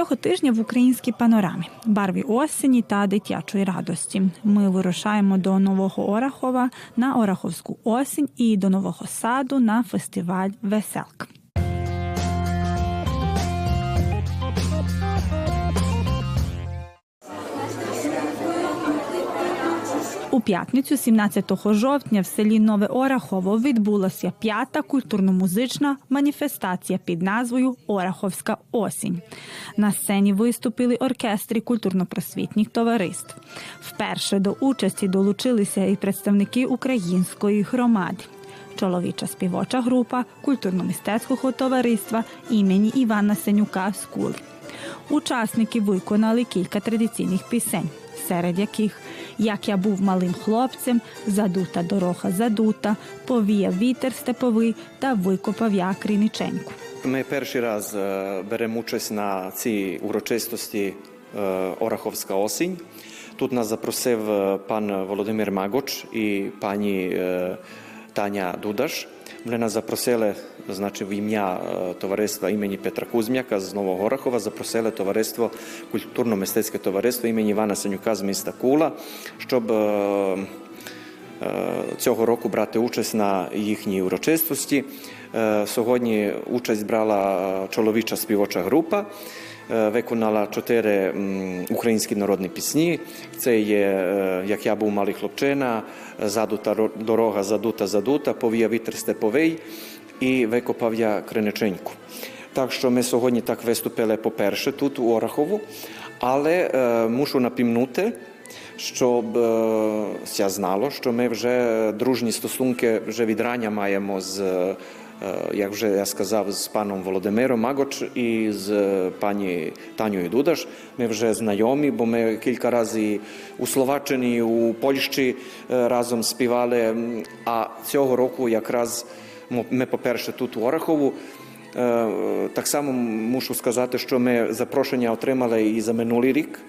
Цього тижня в українській панорамі барві осені та дитячої радості. Ми вирушаємо до Нового Орахова на Ораховську осінь і до Нового Саду на фестиваль Веселк. У п'ятницю, 17 жовтня, в селі Нове Орахово відбулася п'ята культурно-музична маніфестація під назвою Ораховська осінь. На сцені виступили оркестри культурно-просвітніх товариств. Вперше до участі долучилися і представники української громади. Чоловіча співоча група культурно-мистецького товариства імені Івана Сенюка Скули. Учасники виконали кілька традиційних пісень, серед яких Як я був малим хлопцем, задута дорога задута, повіяв вітер степовий та викопав я криниченьку. Ми перший раз е, беремо участь на цій урочистості е, Ораховська осінь. Тут нас запросив е, пан Володимир Магоч і пані Таня Дудаш. Вони нас запросили, значить, в ім'я товариства імені Петра Кузьмяка з Нового Орахова, запросили товариство, культурно-мистецьке товариство імені Івана Сенюка з міста Кула, щоб цього року брати участь на їхній урочистості. Сьогодні участь брала чоловіча співоча група. Е, Виконала чотири українські народні пісні. Це є е, Як я був малий хлопчина, Задута дорога, задута, задута, повія вітер степовий і викопав я криниченьку. Так що ми сьогодні так виступили по-перше тут у Орахову, але е, мушу напімнути, щоб е, ся знало, що ми вже дружні стосунки вже від рання маємо з, е, як вже я сказав, з паном Володимиром Магоч і з е, пані Танею Дудаш. Ми вже знайомі, бо ми кілька разів у Словаччині, і у Польщі е, разом співали. А цього року якраз ми, по-перше, тут у Орахову. Е, Так само мушу сказати, що ми запрошення отримали і за минулий рік,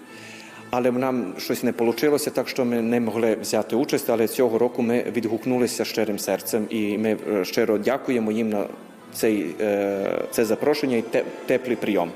але нам щось не вийшло, так що ми не могли взяти участь. Але цього року ми відгукнулися щирим серцем, і ми е, щиро дякуємо їм на цей, е, це запрошення і те- теплий прийом.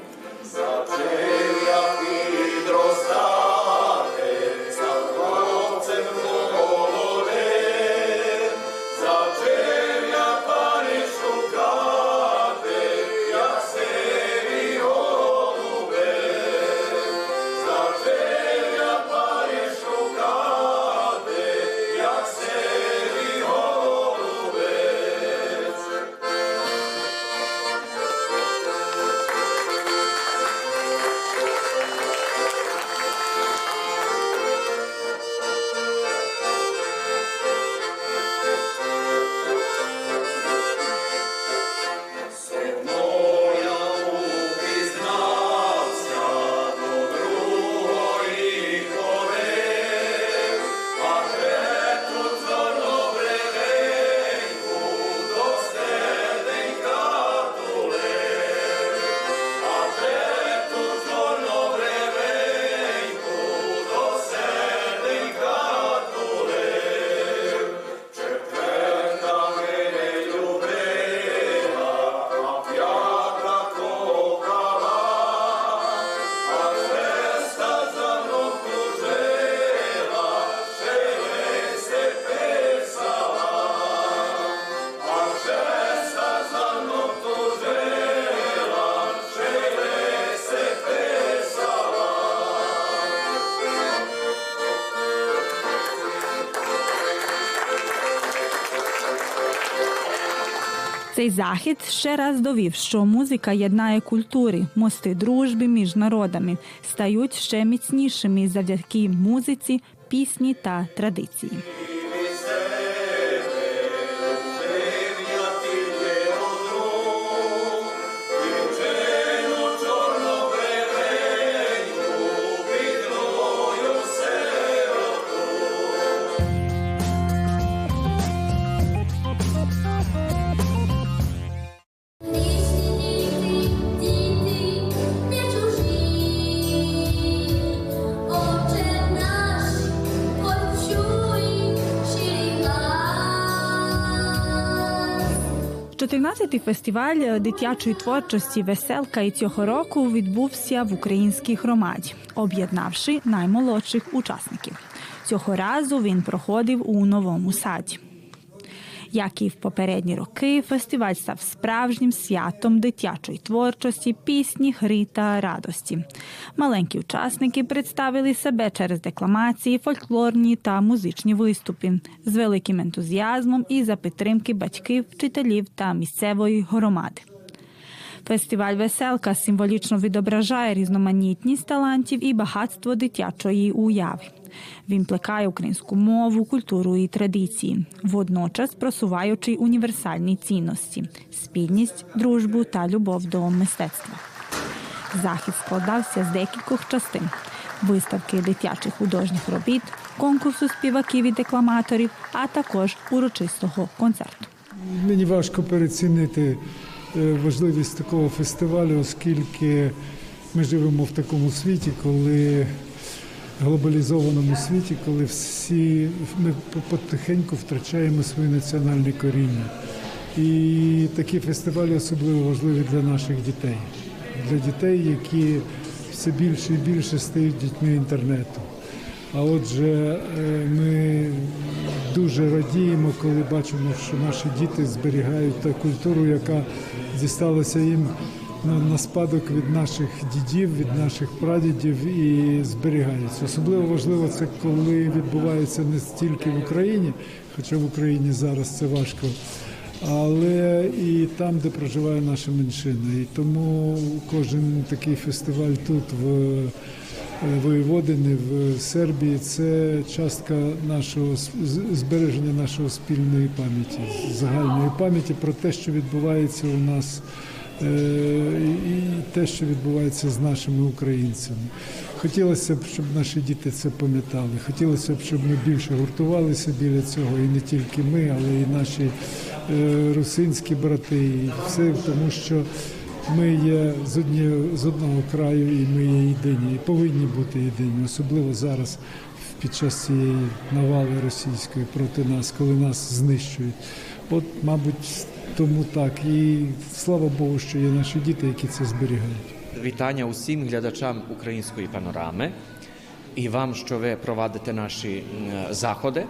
Цей захід ще раз довів, що музика єднає культури, мости дружби між народами стають ще міцнішими завдяки музиці, пісні та традиції. 14-й фестиваль е, дитячої творчості Веселка і цього року відбувся в українській громаді, об'єднавши наймолодших учасників. Цього разу він проходив у новому саді. Як і в попередні роки, фестиваль став справжнім святом дитячої творчості, пісні, гри та радості. Маленькі учасники представили себе через декламації, фольклорні та музичні виступи з великим ентузіазмом і за підтримки батьків, вчителів та місцевої громади. Фестиваль Веселка символічно відображає різноманітність талантів і багатство дитячої уяви. Він плекає українську мову, культуру і традиції, водночас просуваючи універсальні цінності спільність, дружбу та любов до мистецтва. Захід складався з декількох частин: виставки дитячих художніх робіт, конкурсу співаків і декламаторів, а також урочистого концерту. Мені важко перецінити е, важливість такого фестивалю, оскільки ми живемо в такому світі, коли глобалізованому світі, коли всі ми потихеньку втрачаємо свої національні коріння. І такі фестивалі особливо важливі для наших дітей, для дітей, які все більше і більше стають дітьми інтернету. А отже, е, ми дуже радіємо, коли бачимо, що наші діти зберігають ту культуру, яка дісталася їм на, на спадок від наших дідів, від наших прадідів і зберігається. Особливо важливо це, коли відбувається не стільки в Україні, хоча в Україні зараз це важко. Але і там, де проживає наша меншина. І тому кожен такий фестиваль тут в Воєводини в Сербії це частка нашого збереження нашої спільної пам'яті, загальної пам'яті про те, що відбувається у нас, е, і те, що відбувається з нашими українцями. Хотілося б, щоб наші діти це пам'ятали. Хотілося б, щоб ми більше гуртувалися біля цього, і не тільки ми, але і наші е, русинські брати, і все тому, що. Ми є з однієї з одного краю, і ми є єдині, і повинні бути єдині, особливо зараз під час цієї навали російської проти нас, коли нас знищують. От, мабуть, тому так. І слава Богу, що є наші діти, які це зберігають. Вітання усім глядачам української панорами і вам, що ви провадите наші заходи.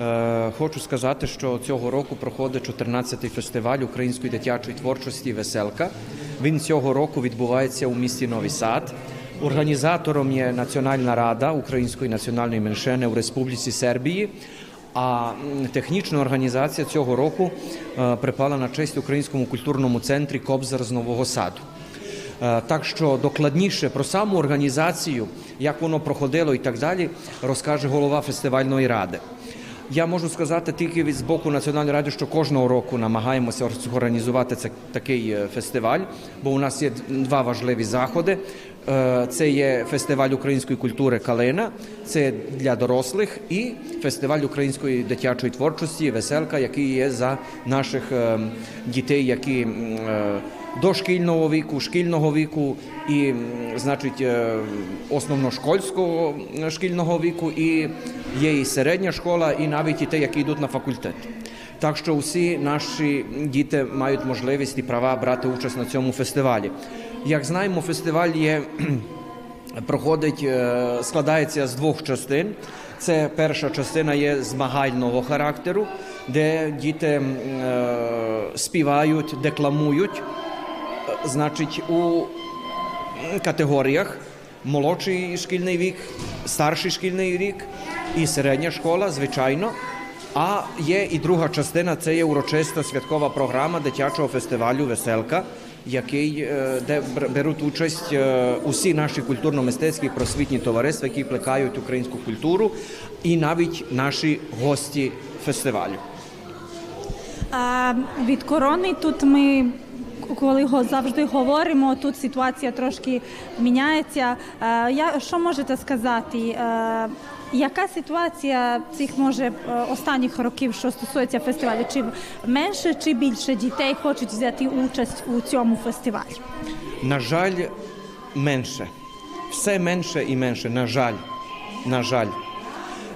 Е, Хочу сказати, що цього року проходить 14-й фестиваль української дитячої творчості Веселка. Він цього року відбувається у місті Новий Сад. Організатором є Національна рада української національної меншини у Республіці Сербії. А технічна організація цього року е, припала на честь українському культурному центрі Кобзар з Нового Саду. Е, Так що докладніше про саму організацію, як воно проходило і так далі, розкаже голова фестивальної ради. Я можу сказати тільки від з боку Національної ради, що кожного року намагаємося організувати це такий е, фестиваль, бо у нас є два важливі заходи. Е, Це є фестиваль української культури Калина, це для дорослих, і фестиваль української дитячої творчості Веселка, який є за наших е, дітей, які е, дошкільного віку, шкільного віку і, значить, основношкольського шкільного віку, і є і середня школа, і навіть і ті, які йдуть на факультет. Так що всі наші діти мають можливість і права брати участь на цьому фестивалі. Як знаємо, фестиваль є проходить, е, складається з двох частин. Це перша частина є змагального характеру, де діти е, співають, декламують, е, значить, у категоріях молодший шкільний вік, старший шкільний рік і середня школа, звичайно. А є і друга частина це є урочиста святкова програма дитячого фестивалю Веселка, який е, де беруть участь е, усі наші культурно-мистецькі просвітні товариства, які плекають українську культуру, і навіть наші гості фестивалю. А від корони тут ми. Коли го завжди говоримо, тут ситуація трошки міняється. Е, Я що можете сказати? Яка ситуація цих може е, останніх років, що стосується фестивалю? Чи менше чи більше дітей хочуть взяти участь у цьому фестивалі? На жаль, менше. Все менше і менше. На жаль. На жаль.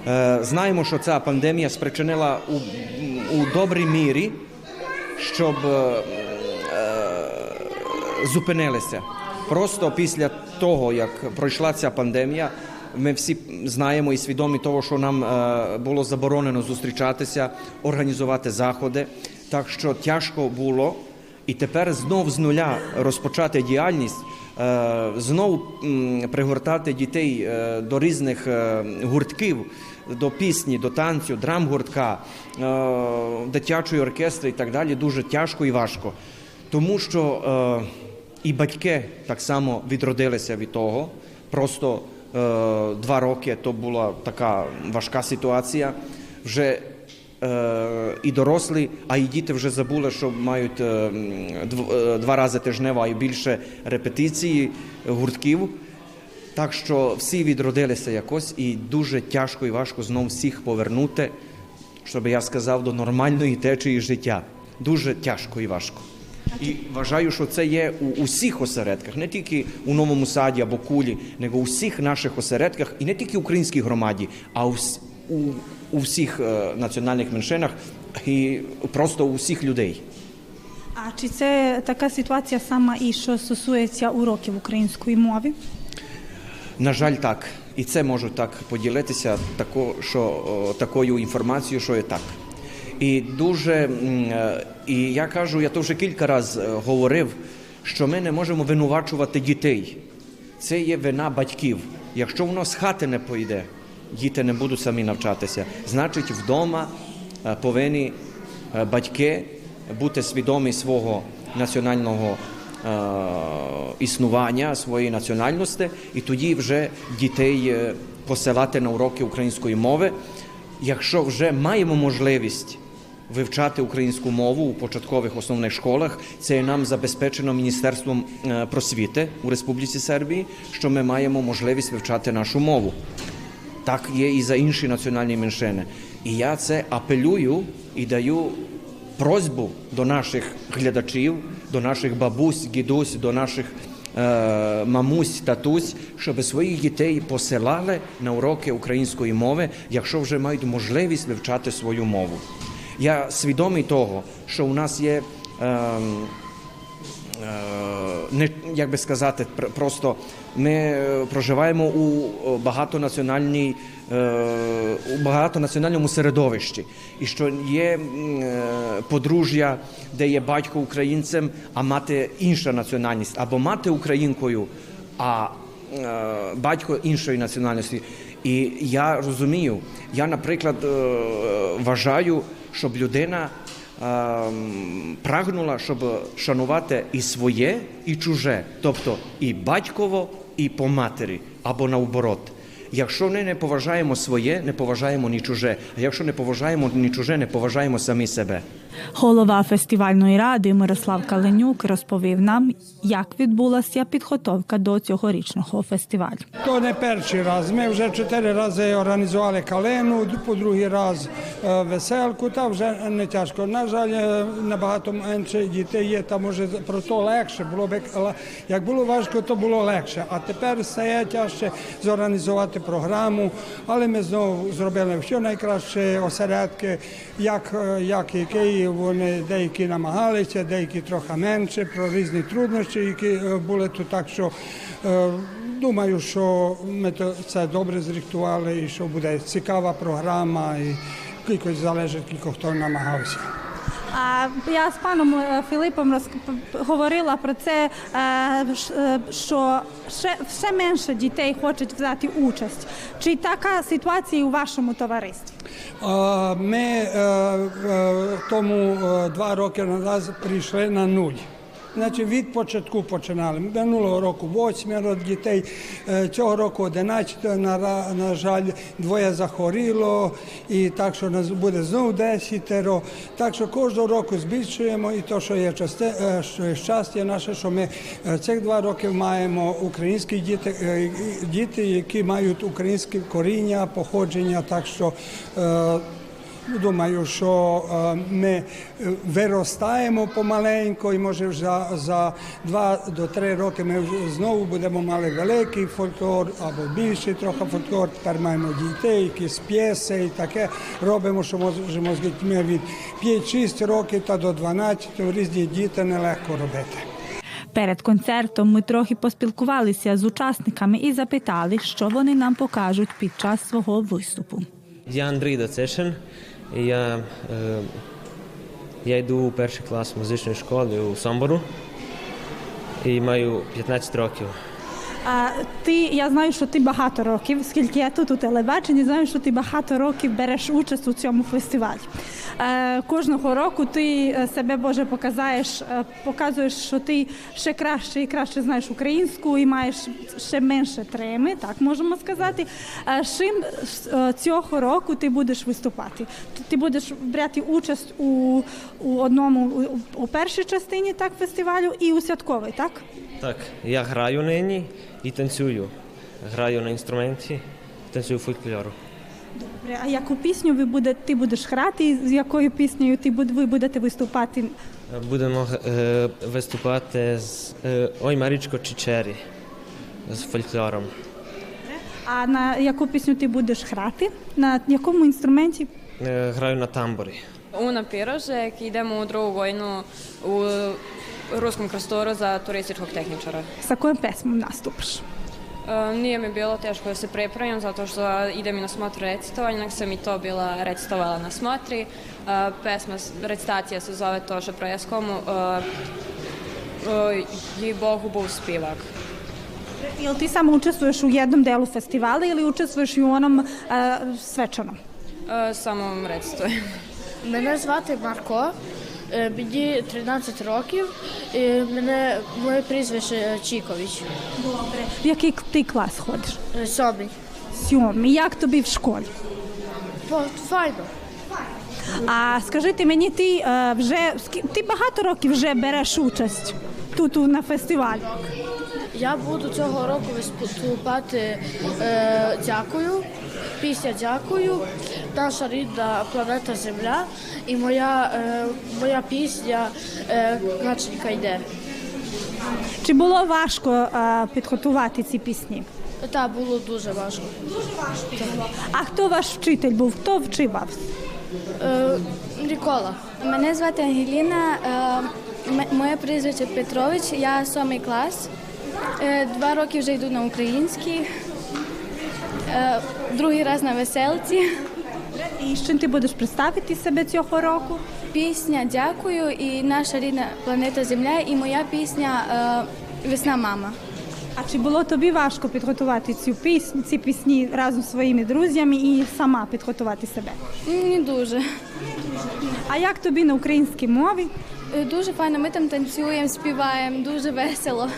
Е, Знаємо, що ця пандемія спричинила у, у добрій мірі, щоб е, е, зупинилися. Просто після того, як пройшла ця пандемія, ми всі знаємо і свідомі того, що нам е, було заборонено зустрічатися, організувати заходи. Так що тяжко було, і тепер знов з нуля розпочати діяльність, е, знов пригортати дітей е, до різних гуртків, до пісні, до танцю, драм-гуртка, е, дитячої оркестри і так далі дуже тяжко і важко. Тому що і батьки так само відродилися від того. Просто два роки то була така важка ситуація. Вже е, і дорослі, а і діти вже забули, що мають е, е, два рази тижнево і більше репетиції гуртків. Так що всі відродилися якось, і дуже тяжко і важко знов всіх повернути, щоб я сказав, до нормальної течії життя. Дуже тяжко і важко. І вважаю, що це є у усіх осередках, не тільки у новому саді або кулі, але у всіх наших осередках, і не тільки в українській громаді, а у, у, у всіх е, національних меншинах і просто у всіх людей. А чи це така ситуація сама і що стосується уроків української мови? На жаль, так. І це можу так поділитися тако, що, такою інформацією, що є так. І дуже, і я кажу, я то вже кілька разів е, говорив, що ми не можемо винувачувати дітей. Це є вина батьків. Якщо воно з хати не пойде, діти не будуть самі навчатися. Значить, вдома е, повинні е, батьки бути свідомі свого національного існування, своєї національності, і тоді вже дітей посилати на уроки української мови. Якщо вже маємо можливість вивчати українську мову у початкових основних школах, це нам забезпечено Міністерством е, просвіти у Республіці Сербії, що ми маємо можливість вивчати нашу мову. Так є і за інші національні меншини. І я це апелюю і даю просьбу до наших глядачів, до наших бабусь, дідусь, до наших е, мамусь, татусь, щоб своїх дітей посилали на уроки української мови, якщо вже мають можливість вивчати свою мову. Я свідомий того, що у нас є. ем, Е, не як би сказати, просто ми е, проживаємо у е, багатонаціональній у багатонаціональному середовищі, і що є подружжя, де є батько українцем, а мати інша національність, або мати українкою, а батько іншої національності. І я розумію, я, наприклад, вважаю, щоб людина ем, прагнула, щоб шанувати і своє, і чуже, тобто і батьково, і по матері, або наоборот. Якщо ми не поважаємо своє, не поважаємо ні чуже. А якщо не поважаємо ні чуже, не поважаємо самі себе. Голова фестивальної ради Мирослав Каленюк розповів нам, як відбулася підготовка до цьогорічного фестивалю. То не перший раз. Ми вже чотири рази організували калену, по другий раз е, веселку, та вже не тяжко. На жаль, е, набагато менше дітей є, та може про то легше. Було б як було важко, то було легше. А тепер стає тяжче зорганізувати програму. Але ми знову зробили все найкраще осередки, як, е, як Вони деякі намагалися, деякі трохи менше про різні труднощі, які були тут. Так що Думаю, що ми це добре зрихтували і що буде цікава програма, і кількось залежить, хто намагався. А я з паном е, Філипом говорила про це, е, е, що ще менше дітей хочуть взяти участь. Чи така ситуація у вашому товаристві? Ми тому два роки назад прийшли на нуль. Значить, від початку починали. Минулого року восьмеро дітей, е, цього року 11, на, на жаль, двоє захворіло, і так що нас буде знову десятеро. Так що кожного року збільшуємо, і то, що є часте, е, що щастя наше, що ми е, цих два роки маємо українські діти, діти, які мають українське коріння, походження. Так що е, думаю, що е, ми е, виростаємо помаленько, і може вже за, за два до три роки ми вже знову будемо мати великий фольклор або більший трохи фольклор. Тепер маємо дітей, якісь п'єси і таке робимо, що можемо з дітьми від 5-6 років та до 12 різні діти нелегко робити. Перед концертом ми трохи поспілкувалися з учасниками і запитали, що вони нам покажуть під час свого виступу. Я Андрій Доцишин. Я, е, я йду у перший клас музичної школи у Сомбору і маю 15 років. А ти я знаю, що ти багато років, скільки я тут у телебаченні, знаю, що ти багато років береш участь у цьому фестивалі. Е, кожного року ти е, себе Боже показаєш, е, показуєш, що ти ще краще і краще знаєш українську і маєш ще менше треми, так можемо сказати. Чим цього року ти будеш виступати? Ти- Ти будеш брати участь у, у одному у, у першій частині так фестивалю і у святковій, так? Так, я граю нині і танцюю. Граю на інструменті, танцюю фольклору. Добре, а яку пісню ви буде, ти будеш грати? і З якою піснею ти буд- ви будете виступати? Будемо е, виступати з е, Ой Марічко Чичері з фольклором. А на яку пісню ти будеш грати? На якому інструменті? Е, граю на тамбурі. Una Pirožek, idemo u drugu vojnu u Ruskom Krstoru za turističkog tehničara. З якою песнею наступиш? E, Nije mi bilo teško da se pripremim zato što idem i na smotru recitovanja, nego sam i to bila recitovala na smotri. E, Pesma, recitacija se zove Toša Preskomu i Bogu buv spivak. Jel ti samo učestvuješ u jednom delu festivala ili učestvuješ i u onom svečanom? E, Samo recitujem. Звати Марко, е, мені 13 років, і мене моє прізвище Чікович. Добре. В який ти клас ходиш? Е, Сьомий. Сьомий. Як тобі в школі? Файно. А скажи ти мені, ти е, вже ти багато років вже береш участь тут на фестивалі? Я буду цього року виступати е, дякую. Пісня дякую. Наша рідна планета Земля і моя, е, моя пісня е, Каченька йде. Чи було важко е, підготувати ці пісні? Та було дуже важко. А хто ваш вчитель був? Хто вчив вас? Е, Нікола. Мене звати Ангеліна, е, моє прізвище Петрович, я сьомий клас. Е, Два роки вже йду на український, е, другий раз на веселці. І з чим ти будеш представити себе цього року? Пісня Дякую і наша рідна планета Земля, і моя пісня е, Весна мама. А чи було тобі важко підготувати цю пісню, ці пісні разом зі своїми друзями і сама підготувати себе? Не дуже. А як тобі на українській мові? Дуже файно, ми там танцюємо, співаємо, дуже весело.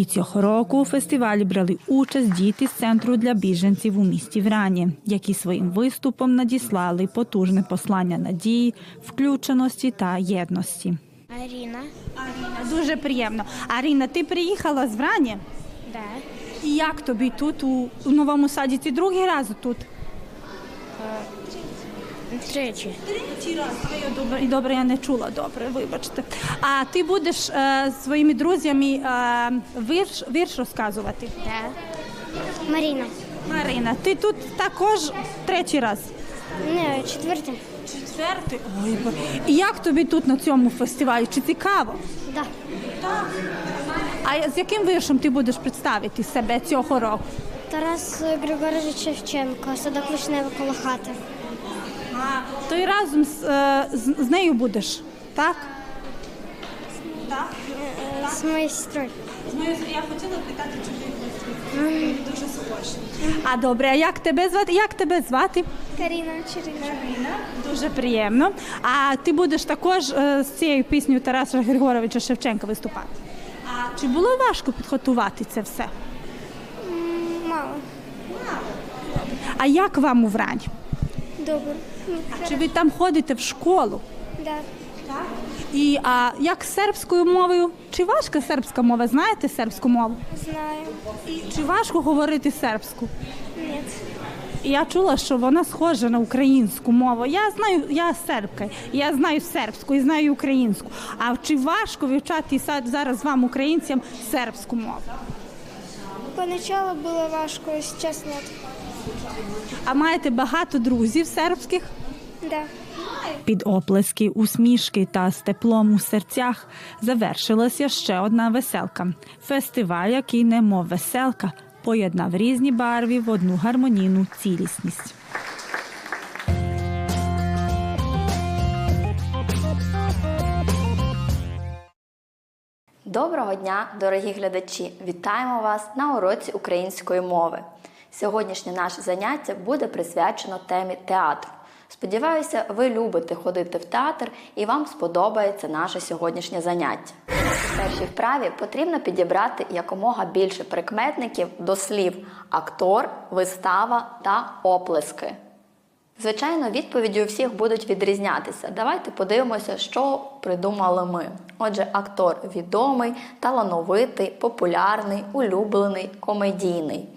І цього року у фестивалі брали участь діти з центру для біженців у місті Врані, які своїм виступом надіслали потужне послання надії, включеності та єдності. Аріна. Аріна, дуже приємно. Аріна, ти приїхала з Врані? Да. І як тобі тут у, у новому саді? Ти другий раз тут? Тричі. Третій раз. Я добре, і добре, я не чула. Добре, вибачте. А ти будеш е, своїми друзями е, вірш, вірш розказувати? Да. Маріна. Марина, ти тут також третій раз. Не, четвертий. Четвертий? Ой, бо- і як тобі тут на цьому фестивалі? Чи цікаво? Да. А з яким віршем ти будеш представити себе цього року? Тарас Григорович Шевченко, садок вишневий коло хати. То і разом з, е, з, з нею будеш, так? Так. Е, З моєю сестрою. Я хотіла питати, чи ви дуже схожі. А добре, а як тебе звати? Як тебе звати? Каріна Черина. Дуже приємно. А ти будеш також е, з цією піснею Тараса Григоровича Шевченка виступати. А чи було важко підготувати це все? Мало. А як вам у Врані? Добре. Чи ви там ходите в школу? Да. І а як з сербською мовою? Чи важка сербська мова? Знаєте сербську мову? Знаю. І чи важко говорити сербську? Ні. Я чула, що вона схожа на українську мову. Я знаю, я сербка, я знаю сербську і знаю українську. А чи важко вивчати зараз вам, українцям, сербську мову? Поначалу було важко, зараз. А маєте багато друзів сербських? Да. Під оплески, усмішки та з теплом у серцях завершилася ще одна веселка. Фестиваль, який немов веселка, поєднав різні барві в одну гармонійну цілісність. Доброго дня, дорогі глядачі! Вітаємо вас на уроці української мови. Сьогоднішнє наше заняття буде присвячено темі театру. Сподіваюся, ви любите ходити в театр і вам сподобається наше сьогоднішнє заняття. У першій вправі потрібно підібрати якомога більше прикметників до слів актор, вистава та оплески. Звичайно, відповіді у всіх будуть відрізнятися. Давайте подивимося, що придумали ми. Отже, актор відомий, талановитий, популярний, улюблений, комедійний.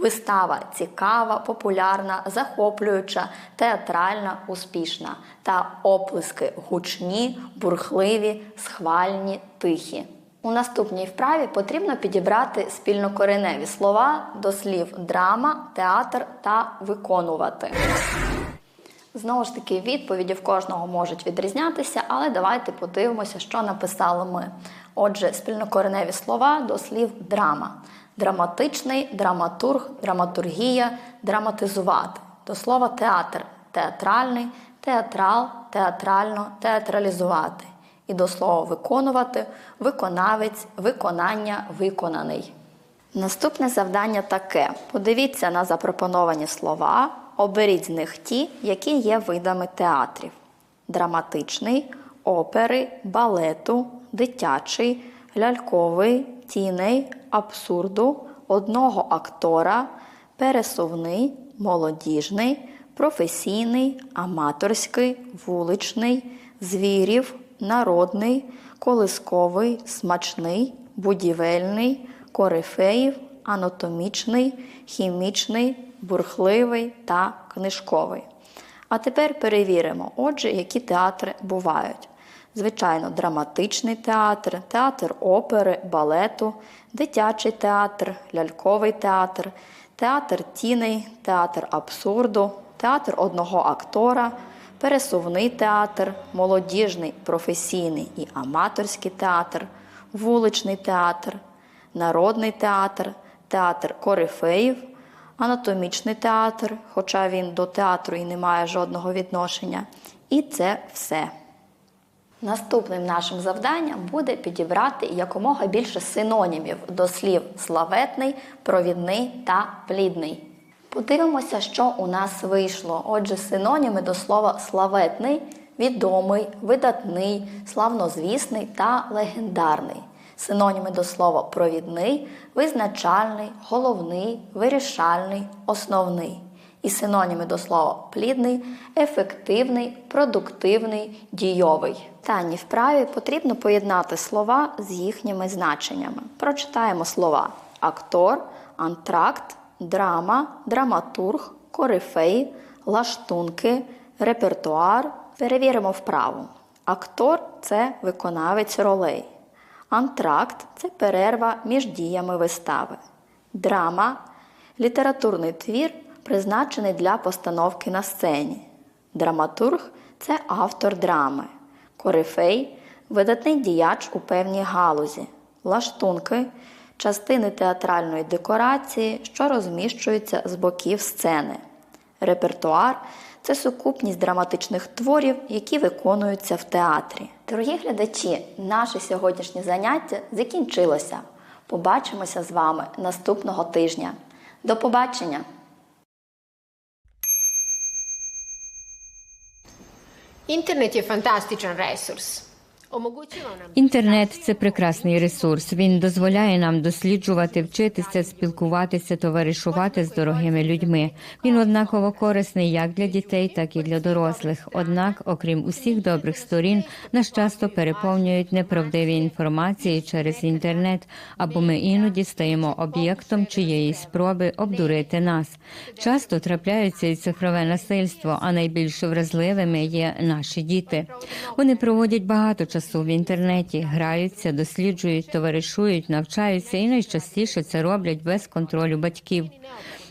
Вистава цікава, популярна, захоплююча, театральна, успішна. Та оплески гучні, бурхливі, схвальні, тихі. У наступній вправі потрібно підібрати спільнокореневі слова до слів драма, театр та виконувати. Знову ж таки, відповіді в кожного можуть відрізнятися, але давайте подивимося, що написали ми. Отже, спільнокореневі слова до слів драма. Драматичний, драматург, драматургія, драматизувати. До слова театр театральний, театрал, театрально, театралізувати. І до слова виконувати, виконавець, виконання, виконаний. Наступне завдання таке: подивіться на запропоновані слова, оберіть з них ті, які є видами театрів: драматичний, опери, балету, дитячий, ляльковий, тіней, абсурду, одного актора, пересувний, молодіжний, професійний, аматорський, вуличний, звірів, народний, колисковий, смачний, будівельний, корифеїв, анатомічний, хімічний, бурхливий та книжковий. А тепер перевіримо, отже, які театри бувають. Звичайно, драматичний театр, театр опери, балету, дитячий театр, ляльковий театр, театр тіней, театр абсурду, театр одного актора, пересувний театр, молодіжний, професійний і аматорський театр, вуличний театр, народний театр, театр корифеїв, анатомічний театр, хоча він до театру і не має жодного відношення. І це все. Наступним нашим завданням буде підібрати якомога більше синонімів до слів славетний, провідний та плідний. Подивимося, що у нас вийшло. Отже, синоніми до слова славетний, відомий, видатний, славнозвісний та легендарний. Синоніми до слова провідний, визначальний, головний, вирішальний, основний. І синоніми до слова плідний, ефективний, продуктивний, дійовий. Даній вправі потрібно поєднати слова з їхніми значеннями. Прочитаємо слова: актор, антракт, драма, драматург, корифей, лаштунки, репертуар. Перевіримо вправу. Актор це виконавець ролей. Антракт це перерва між діями вистави. Драма літературний твір, призначений для постановки на сцені. Драматург це автор драми. Корифей видатний діяч у певній галузі. Лаштунки частини театральної декорації, що розміщуються з боків сцени. Репертуар це сукупність драматичних творів, які виконуються в театрі. Дорогі глядачі, наше сьогоднішнє заняття закінчилося. Побачимося з вами наступного тижня. До побачення! Internet je fantastičan resurs. Інтернет це прекрасний ресурс. Він дозволяє нам досліджувати, вчитися, спілкуватися, товаришувати з дорогими людьми. Він однаково корисний як для дітей, так і для дорослих. Однак, окрім усіх добрих сторін, нас часто переповнюють неправдиві інформації через інтернет, або ми іноді стаємо об'єктом чиєї спроби обдурити нас. Часто трапляються і цифрове насильство, а найбільш вразливими є наші діти. Вони проводять багато часу в інтернеті, граються, досліджують, товаришують, навчаються і найчастіше це роблять без контролю батьків.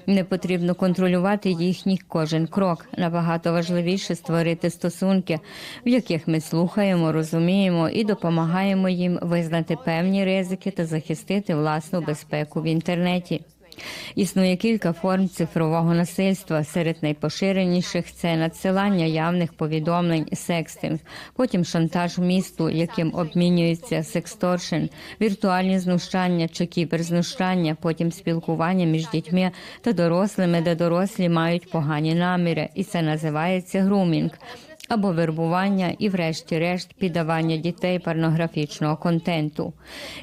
Не потрібно контролювати їхній кожен крок. Набагато важливіше створити стосунки, в яких ми слухаємо, розуміємо і допомагаємо їм визнати певні ризики та захистити власну безпеку в інтернеті. Існує кілька форм цифрового насильства. Серед найпоширеніших це надсилання явних повідомлень, секстинг, потім шантаж місту, яким обмінюється сексторшн, віртуальні знущання чи кіберзнущання, потім спілкування між дітьми та дорослими, де дорослі мають погані наміри, і це називається грумінг або вербування і, врешті-решт, піддавання дітей порнографічного контенту.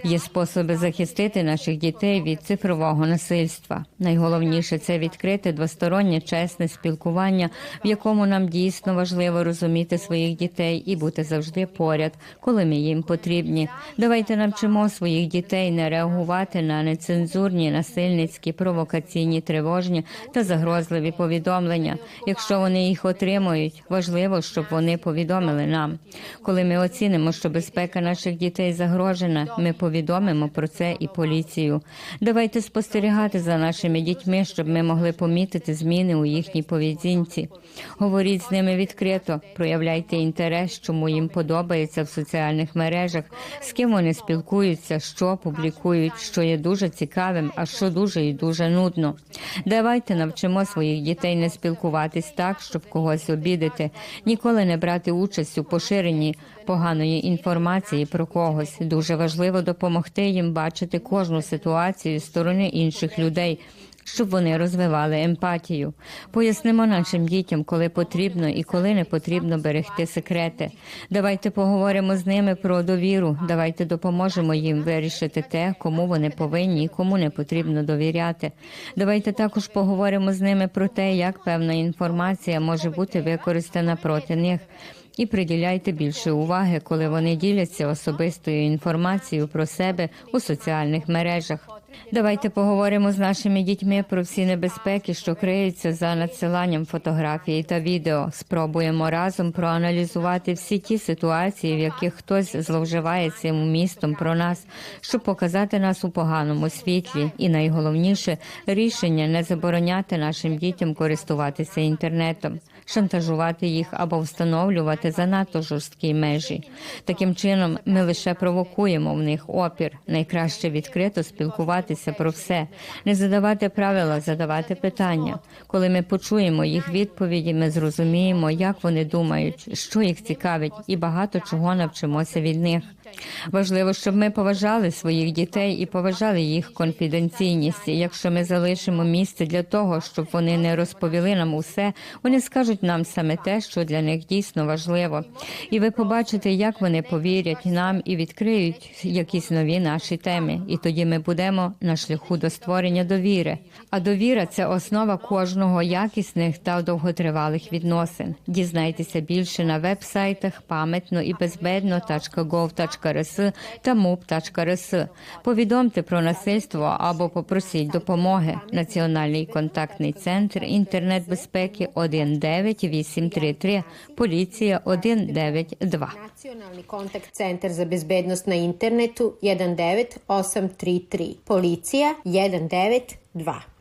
Є способи захистити наших дітей від цифрового насильства. Найголовніше це відкрити двостороннє чесне спілкування, в якому нам дійсно важливо розуміти своїх дітей і бути завжди поряд, коли ми їм потрібні. Давайте навчимо своїх дітей не реагувати на нецензурні, насильницькі, провокаційні, тривожні та загрозливі повідомлення. Якщо вони їх отримують, важливо, щоб вони повідомили нам. Коли ми оцінимо, що безпека наших дітей загрожена, ми повідомимо про це і поліцію. Давайте спостерігати за нашими дітьми, щоб ми могли помітити зміни у їхній поведінці. Говоріть з ними відкрито, проявляйте інтерес, чому їм подобається в соціальних мережах, з ким вони спілкуються, що публікують, що є дуже цікавим, а що дуже і дуже нудно. Давайте навчимо своїх дітей не спілкуватись так, щоб когось обідати, ніколи не брати участь у поширенні поганої інформації про когось. Дуже важливо допомогти їм бачити кожну ситуацію з сторони інших людей. Щоб вони розвивали емпатію, пояснимо нашим дітям, коли потрібно і коли не потрібно берегти секрети. Давайте поговоримо з ними про довіру. Давайте допоможемо їм вирішити те, кому вони повинні і кому не потрібно довіряти. Давайте також поговоримо з ними про те, як певна інформація може бути використана проти них. І приділяйте більше уваги, коли вони діляться особистою інформацією про себе у соціальних мережах. Давайте поговоримо з нашими дітьми про всі небезпеки, що криються за надсиланням фотографій та відео. Спробуємо разом проаналізувати всі ті ситуації, в яких хтось зловживає цим містом про нас, щоб показати нас у поганому світлі. І найголовніше рішення не забороняти нашим дітям користуватися інтернетом, шантажувати їх або встановлювати занадто жорсткі межі. Таким чином, ми лише провокуємо в них опір. Найкраще відкрито спілкуватися про все, не задавати правила, задавати питання. Коли ми почуємо їх відповіді, ми зрозуміємо, як вони думають, що їх цікавить, і багато чого навчимося від них. Важливо, щоб ми поважали своїх дітей і поважали їх конфіденційність. Якщо ми залишимо місце для того, щоб вони не розповіли нам усе, вони скажуть нам саме те, що для них дійсно важливо. І ви побачите, як вони повірять нам і відкриють якісь нові наші теми. І тоді ми будемо на шляху до створення довіри. А довіра це основа кожного якісних та довготривалих відносин. Дізнайтеся більше на веб-сайтах пам'ятно і безбедно.gov.rs та mub.rs. Повідомте про насильство або попросіть допомоги. Національний контактний центр інтернет-безпеки 19833, поліція 192. Nacionalni kontakt centar za bezbednost na internetu 19833. Policija 192.